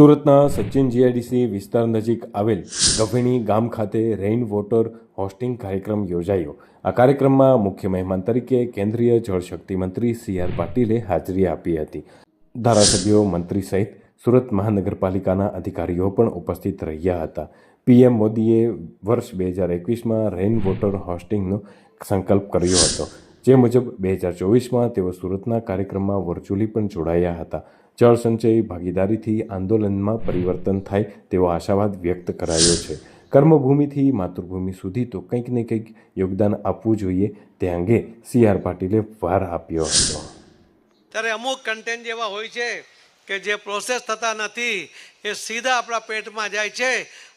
સુરતના સચિન જીઆઈડીસી વિસ્તાર નજીક આવેલ ગભેણી ગામ ખાતે રેઇન વોટર હોસ્ટિંગ કાર્યક્રમ યોજાયો. આ કાર્યક્રમમાં મુખ્ય મહેમાન તરીકે કેન્દ્રીય જળશક્તિ મંત્રી સી આર પાટીલે હાજરી આપી હતી. ધારાસભ્યો, મંત્રી સહિત સુરત મહાનગરપાલિકાના અધિકારીઓ પણ ઉપસ્થિત રહ્યા હતા. પીએમ મોદીએ વર્ષ બે હજાર એકવીસમાં રેઇન વોટર હોસ્ટિંગનો સંકલ્પ કર્યો હતો. જે મુજબ બે હજાર ચોવીસમાં તેઓ સુરતના કાર્યક્રમમાં વર્ચ્યુઅલી પણ જોડાયા હતા. જળ સંચય ભાગીદારીથી આંદોલનમાં પરિવર્તન થાય તેવો આશાવાદ વ્યક્ત કરાયો છે. કર્મભૂમિથી માતૃભૂમિ સુધી તો કંઈક ને કંઈક યોગદાન આપવું જોઈએ. તે અંગે સી આર પાટીલે વાર આપ્યો હતો. ત્યારે અમુક કન્ટેન્ટ જેવા હોય છે કે જે પ્રોસેસ થતા નથી, એ સીધા આપણા પેટમાં જાય છે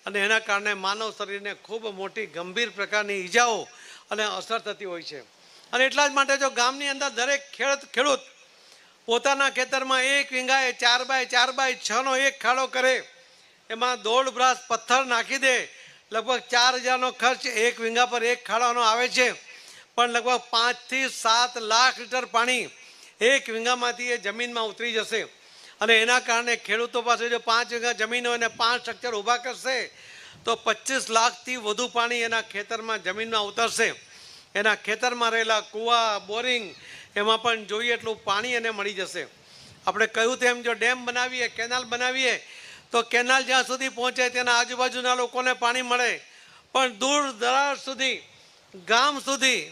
અને એના કારણે માનવ શરીરને ખૂબ મોટી ગંભીર પ્રકારની ઈજાઓ અને અસર થતી હોય છે. અને એટલા જ માટે જો ગામની અંદર દરેક ખેડૂત ખેડૂત પોતાના ખેતરમાં એક વીંગાએ ચાર બાય ચાર બાય છનો એક ખાડો કરે, એમાં દોઢ બ્રાસ પથ્થર નાખી દે, લગભગ ચાર હજારનો ખર્ચ એક વીંગા પર એક ખાડાનો આવે છે. પણ લગભગ પાંચથી સાત લાખ લીટર પાણી એક વીંગામાંથી એ જમીનમાં ઉતરી જશે. અને એના કારણે ખેડૂતો પાસે જો પાંચ વીઘા જમીન હોય અને પાંચ સ્ટ્રક્ચર ઊભા કરશે, તો પચીસ લાખથી વધુ પાણી એના ખેતરમાં જમીનમાં ઉતરશે. એના ખેતરમાં રહેલા કૂવા, બોરિંગ એમાં પણ જોઈએ એટલું પાણી એને મળી જશે. આપણે કહ્યું તેમ જો ડેમ બનાવીએ, કેનાલ બનાવીએ, તો કેનાલ જ્યાં સુધી પહોંચે તેના આજુબાજુના લોકોને પાણી મળે. પણ દૂર દરાર સુધી, ગામ સુધી,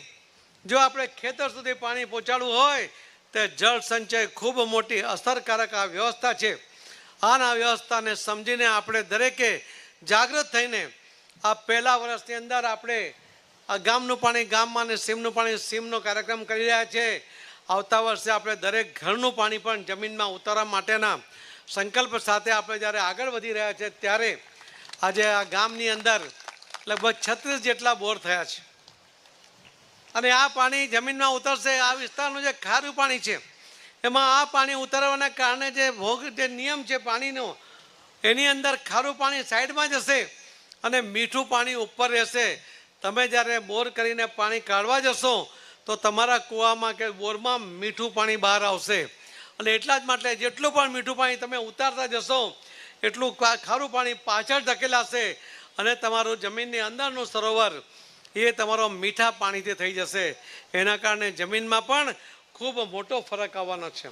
જો આપણે ખેતર સુધી પાણી પહોંચાડવું હોય, તો જળ સંચય ખૂબ મોટી અસરકારક આ વ્યવસ્થા છે. આના વ્યવસ્થાને સમજીને આપણે દરેકે જાગૃત થઈને આ પહેલા વર્ષની અંદર આપણે આ ગામનું પાણી ગામમાં અને સીમનું પાણી સીમનો કાર્યક્રમ કરી રહ્યા છે. આવતા વર્ષે આપણે દરેક ઘરનું પાણી પણ જમીનમાં ઉતારવા માટેના સંકલ્પ સાથે આપણે જ્યારે આગળ વધી રહ્યા છે ત્યારે આજે આ ગામની અંદર લગભગ છત્રીસ જેટલા બોર થયા છે. અને આ પાણી જમીનમાં ઉતરશે, આ વિસ્તારનું જે ખારું પાણી છે, એમાં આ પાણી ઉતરવાના કારણે જે ભોગ, જે નિયમ છે પાણીનો, એની અંદર ખારું પાણી સાઈડમાં જશે અને મીઠું પાણી ઉપર રહેશે. તમે જ્યારે બોર કરીને પાણી કાઢવા જશો, તો તમારા કૂવામાં કે બોરમાં મીઠું પાણી બહાર આવશે. અને એટલા જ માટે જેટલું પણ મીઠું પાણી તમે ઉતારતા જશો, એટલું ખારું પાણી પાછળ ધકેલાશે અને તમારું જમીનની અંદરનું સરોવર એ તમારો મીઠા પાણીથી થઈ જશે. એના કારણે જમીનમાં પણ ખૂબ મોટો ફરક આવવાનો છે.